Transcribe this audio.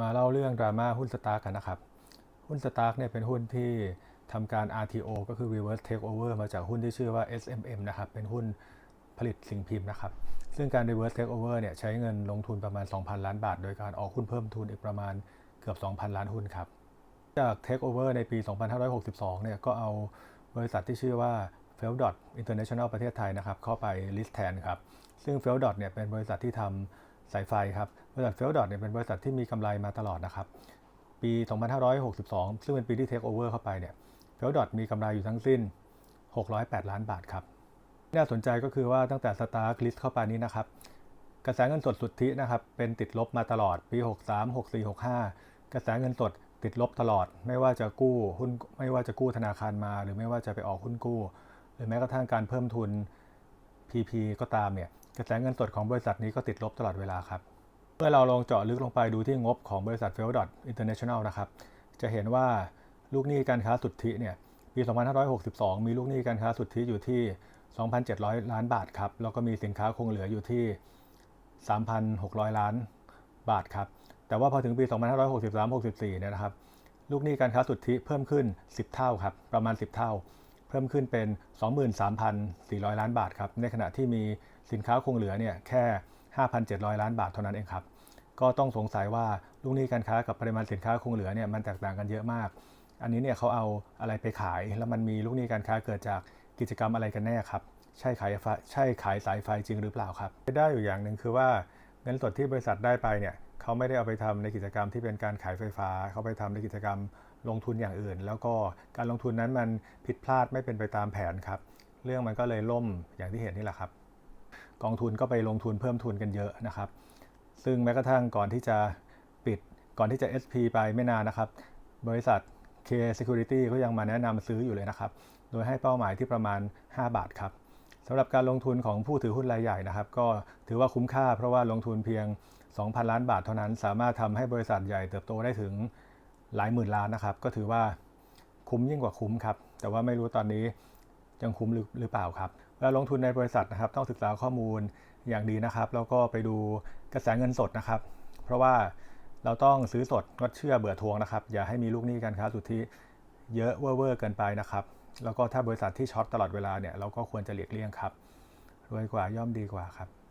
มาเล่าเรื่องดราม่าหุ้นสตาร์กกันนะครับ หุ้นสตาร์กเนี่ยเป็นหุ้นที่ทำการ RTO ก็คือ Reverse Takeover มาจากหุ้นที่ชื่อว่า SMM นะครับ เป็นหุ้นผลิตสิ่งพิมพ์นะครับ ซึ่งการ Reverse Takeover เนี่ยใช้เงินลงทุนประมาณ 2,000 ล้านบาท โดยการออกหุ้นเพิ่มทุนอีกประมาณเกือบ 2,000 ล้านหุ้นครับ จาก Takeover ในปี 2562 เนี่ยก็เอาบริษัทที่ชื่อว่า f e l d o t International ประเทศไทยนะครับเข้าไป list แทนครับ ซึ่ง f e l d o t เนี่ยเป็นบริษัทที่ทำ สายไฟครับ บริษัท f e l d o t เนี่ยเป็นบริษัทที่มีกำไรมาตลอดนะครับ ปี 2562 ซึ่งเป็นปีที่ Takeover เข้าไปเนี่ย f e l d o t มีกำไรอยู่ทั้งสิ้น 608 ล้านบาทครับที่น่าสนใจก็คือว่าตั้งแต่ Stark list เข้าไปนี้นะครับ กระแสเงินสดสุทธินะครับเป็นติดลบมาตลอดปี 63 64 65 กระแสเงินสดติดลบตลอด ไม่ว่าจะกู้หุ้นไม่ว่าจะกู้ธนาคารมา หรือไม่ว่าจะไปออกหุ้นกู้ หรือแม้กระทั่งการเพิ่มทุน PP ก็ตามเนี่ย กระแสเงินสดของบริษัทนี้ก็ติดลบตลอดเวลาครับ เมื่อเราลองเจาะลึกลงไปดูที่งบของบริษัท f e l d o t International นะครับ จะเห็นว่าลูกหนี้การค้าสุทธิเนี่ย ปี 2562 มีลูกหนี้การค้าสุทธิอยู่ที่ 2,700 ล้านบาทครับ แล้วก็มีสินค้าคงเหลืออยู่ที่ 3,600 ล้านบาทครับ แต่ว่าพอถึงปี 2563-64 เนี่ยนะครับ ลูกหนี้การค้าสุทธิเพิ่มขึ้น 10 เท่าครับ ประมาณ 10 เท่า พิ่มขึ้นเป็น 23,400 ล้านบาทครับ ในขณะที่มีสินค้าคงเหลือเนี่ยแค่ 5,700 ล้านบาทเท่านั้นเองครับ ก็ต้องสงสัยว่าลูกหนี้การค้ากับปริมาณสินค้าคงเหลือเนี่ยมันแตกต่างกันเยอะมาก อันนี้เนี่ยเขาเอาอะไรไปขาย แล้วมันมีลูกหนี้การค้าเกิดจากกิจกรรมอะไรกันแน่ครับ ใช่ขายไฟใช่ขายสายไฟจริงหรือเปล่าครับ ได้อยู่อย่างหนึ่งคือว่าเงินสดที่บริษัทได้ไปเนี่ย เขาไม่ได้เอาไปทำในกิจกรรมที่เป็นการขายไฟฟ้า เขาไปทำในกิจกรรมลงทุนอย่างอื่น แล้วก็การลงทุนนั้นมันผิดพลาดไม่เป็นไปตามแผนครับ เรื่องมันก็เลยล่มอย่างที่เห็นนี่แหละครับ กองทุนก็ไปลงทุนเพิ่มทุนกันเยอะนะครับ ซึ่งแม้กระทั่งก่อนที่จะปิดก่อนที่จะ SP ไปไม่นานนะครับ บริษัท K Security ก็ยังมาแนะนำซื้ออยู่เลยนะครับ โดยให้เป้าหมายที่ประมาณ 5 บาทครับสำหรับการลงทุนของผู้ถือหุ้นรายใหญ่นะครับ ก็ถือว่าคุ้มค่าเพราะว่าลงทุนเพียง 2,000 ล้านบาทเท่านั้น สามารถทำให้บริษัทใหญ่เติบโตได้ถึงหลายหมื่นล้านนะครับ ก็ถือว่าคุ้มยิ่งกว่าคุ้มครับ แต่ว่าไม่รู้ตอนนี้ยังคุ้มหรือเปล่าครับเวลาลงทุนในบริษัทนะครับ ต้องศึกษาข้อมูลอย่างดีนะครับ แล้วก็ไปดูกระแสเงินสดนะครับ เพราะว่าเราต้องซื้อสดงดเชื่อเบื่อทวงนะครับ อย่าให้มีลูกหนี้การค้าสุทธิเยอะเวอร์เกินไปนะครับ แล้วก็ถ้าบริษัทที่ช็อตตลอดเวลาเนี่ยเราก็ควรจะหลีกเลี่ยงครับรวยกว่าย่อมดีกว่าครับ